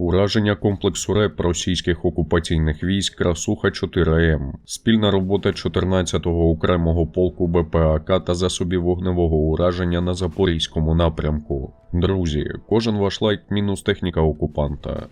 Ураження комплексу РЕП російських окупаційних військ Красуха 4М, спільна робота 14-го окремого полку БПАК та засобів вогневого ураження на Запорізькому напрямку. Друзі, кожен ваш лайк мінус техніка окупанта.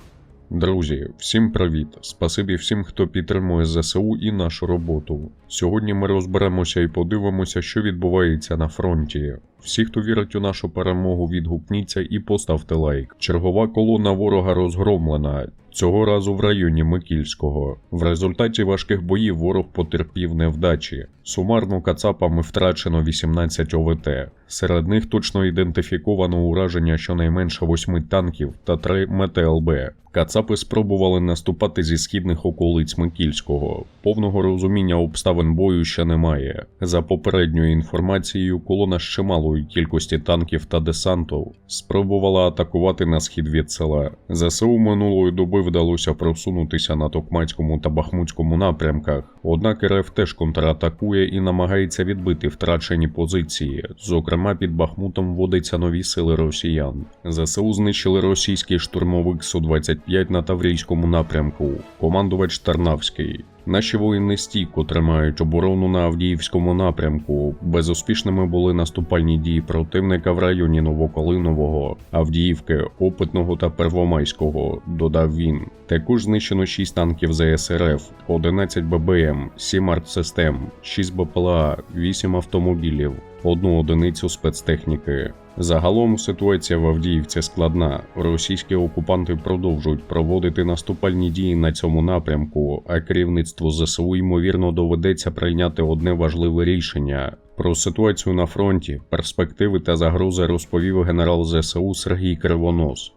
Друзі, всім привіт! Спасибі всім, хто підтримує ЗСУ і нашу роботу. Сьогодні ми розберемося і подивимося, що відбувається на фронті. Всі, хто вірить у нашу перемогу, відгукніться і поставте лайк. Чергова колона ворога розгромлена. Цього разу в районі Микільського. В результаті важких боїв ворог потерпів невдачі. Сумарно кацапами втрачено 18 ОВТ. Серед них точно ідентифіковано ураження щонайменше 8 танків та 3 МТЛБ. Кацапи спробували наступати зі східних околиць Микільського. Повного розуміння обставин бою ще немає. За попередньою інформацією, колона з чималої кількості танків та десанту спробувала атакувати на схід від села. ЗСУ минулої доби вдалося просунутися на Токмацькому та Бахмутському напрямках. Однак РФ теж контратакує і намагається відбити втрачені позиції. Зокрема, під Бахмутом вводиться нові сили росіян. ЗСУ знищили російський штурмовик Су-25 на Таврійському напрямку. Командувач Тарнавський. Наші воїни стійко тримають оборону на Авдіївському напрямку. Безуспішними були наступальні дії противника в районі Новоколинового, Авдіївки, Опитного та Первомайського, додав він. Також знищено 6 танків ЗСРФ, 11 ББМ, 7 артсистем, 6 БПЛА, 8 автомобілів, одну одиницю спецтехніки. Загалом ситуація в Авдіївці складна. Російські окупанти продовжують проводити наступальні дії на цьому напрямку, а керівництву ЗСУ ймовірно доведеться прийняти одне важливе рішення. Про ситуацію на фронті, перспективи та загрози розповів генерал ЗСУ Сергій Кривонос.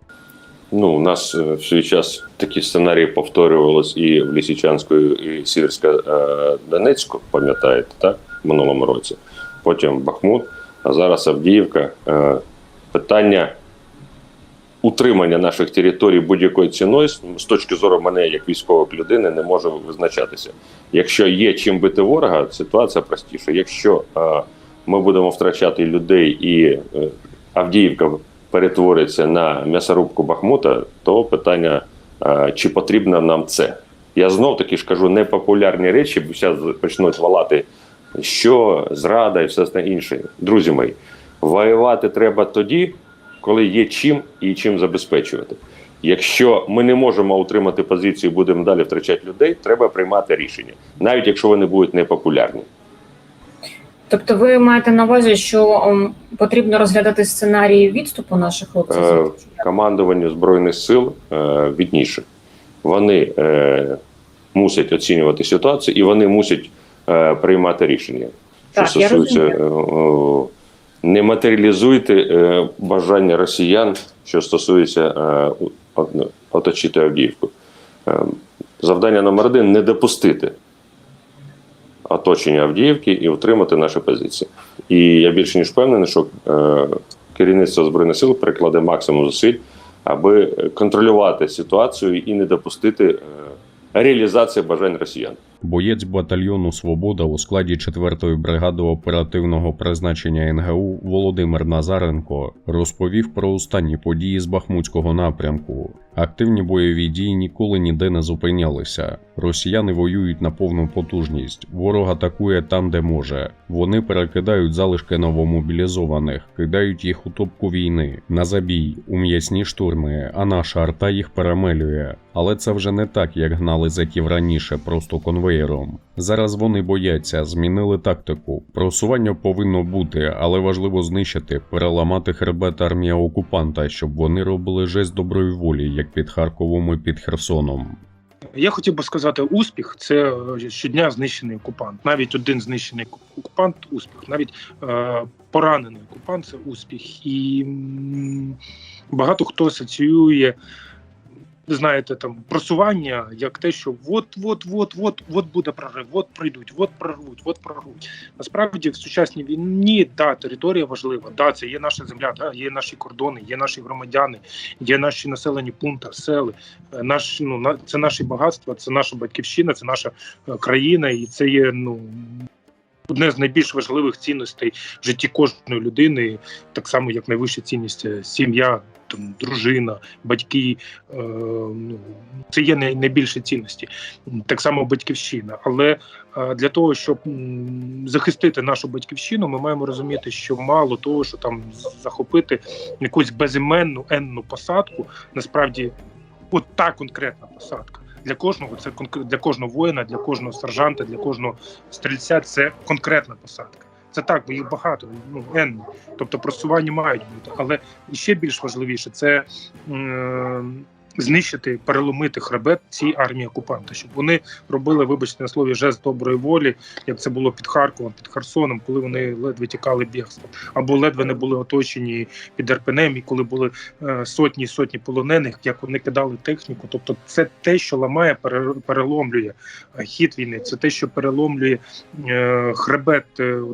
Ну, у нас е, в свій час такі сценарії повторювалися і в Лісичанську, і Сіверсько-Донецьку, пам'ятаєте, так? В минулому році. Потім Бахмут, а зараз Авдіївка. Е, Питання утримання наших територій будь-якою ціною з точки зору мене, як військової людини, не може визначатися. Якщо є чим бити ворога, ситуація простіша. Якщо е, ми будемо втрачати людей і е, Авдіївка перетвориться на м'ясорубку Бахмута, то питання, чи потрібно нам це. Я знов таки ж кажу непопулярні речі, бо зараз почнуть валати, що зрада і все інше. Друзі мої, воювати треба тоді, коли є чим і чим забезпечувати. Якщо ми не можемо утримати позицію, будемо далі втрачати людей, треба приймати рішення, навіть якщо вони будуть непопулярні. Тобто ви маєте на увазі, що ем, потрібно розглядати сценарії відступу наших хлопців? Е, командуванню збройних сил е, відніше. Вони е, мусять оцінювати ситуацію і вони мусять приймати рішення. Що Так, стосується е, не матеріалізуйте е, бажання росіян, що стосується е, ну, оточити Авдіївку. Е, завдання номер один не допустити оточення Авдіївки і утримати наші позиції. І я більше ніж впевнений, що е, керівництво збройних сил прикладе максимум зусиль, аби контролювати ситуацію і не допустити е, реалізації бажань росіян. Боєць батальйону Свобода у складі 4-ї бригади оперативного призначення НГУ Володимир Назаренко розповів про останні події з Бахмутського напрямку. Активні бойові дії ніколи ніде не зупинялися. Росіяни воюють на повну потужність. Ворог атакує там, де може. Вони перекидають залишки новомобілізованих, кидають їх у топку війни, на забій, у м'ясні штурми, а наша арта їх перемелює. Але це вже не так, як гнали зеків раніше, просто конвеєром. Зараз вони бояться, змінили тактику. Просування повинно бути, але важливо знищити, переламати хребет армія окупанта, щоб вони робили жест доброї волі, як під Харковом і під Херсоном. Я хотів би сказати, успіх це е, щодня знищений окупант. Навіть один знищений окупант успіх, навіть е, поранений окупант це успіх. І багато хто асоціює, знаєте, там просування як те, що от, от, буде прорив, от прийдуть, от прорвуть, от прорвуть. Насправді в сучасній війні да, територія важлива. Да, це є наша земля, да, є наші кордони, є наші громадяни, є наші населені пункти, сели. Е, Наш ну це наші багатства, це наша батьківщина, це наша е, країна, і це є ну одне з найбільш важливих цінностей в житті кожної людини, так само як найвища цінність е, сім'я, там, дружина, батьки. Е, ну, це є найбільші цінності. Так само батьківщина. Але е, для того, щоб захистити нашу батьківщину, ми маємо розуміти, що мало того, що там захопити якусь безіменну енну посадку, насправді, от та конкретна посадка. Для кожного це для кожного воїна, для кожного сержанта, для кожного стрільця це конкретна посадка. Це так, бо їх багато, ну N. Тобто просування мають бути. Але ще більш важливіше це м, знищити, переломити хребет цій армії окупанта, щоб вони робили, вибачте на слові, жест доброї волі, як це було під Харковом, під Херсоном, коли вони ледве тікали бігством, або ледве не були оточені під Ерпенем, і коли були е, сотні і сотні полонених, як вони кидали техніку. Тобто, це те, що ламає, пере- переломлює е, хід війни. Це те, що переломлює е, хребет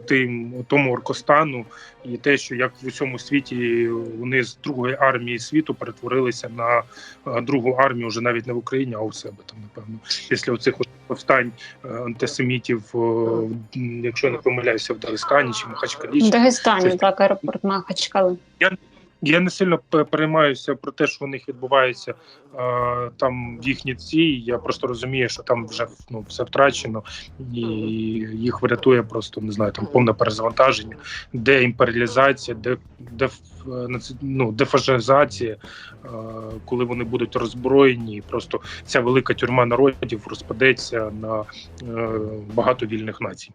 тим тому Оркостану, і те, що як в усьому світі вони з другої армії світу перетворилися на е, другу армію, вже навіть не в Україні, а у себе там, напевно, після оцих повстань е, антисемітів, е, якщо я не помиляюся, в Дагестані чи Махачкалі. В Дагестані, так, аеропорт Махачкали. я не сильно переймаюся про те, що у них відбувається е, там в їхній ці. Я просто розумію, що там вже ну, все втрачено, і їх врятує просто не знаю, там повне перезавантаження, деімперіалізація, де, де ну, дефашизація, е, коли вони будуть роззброєні, і просто ця велика тюрма народів розпадеться на е, багато вільних націй.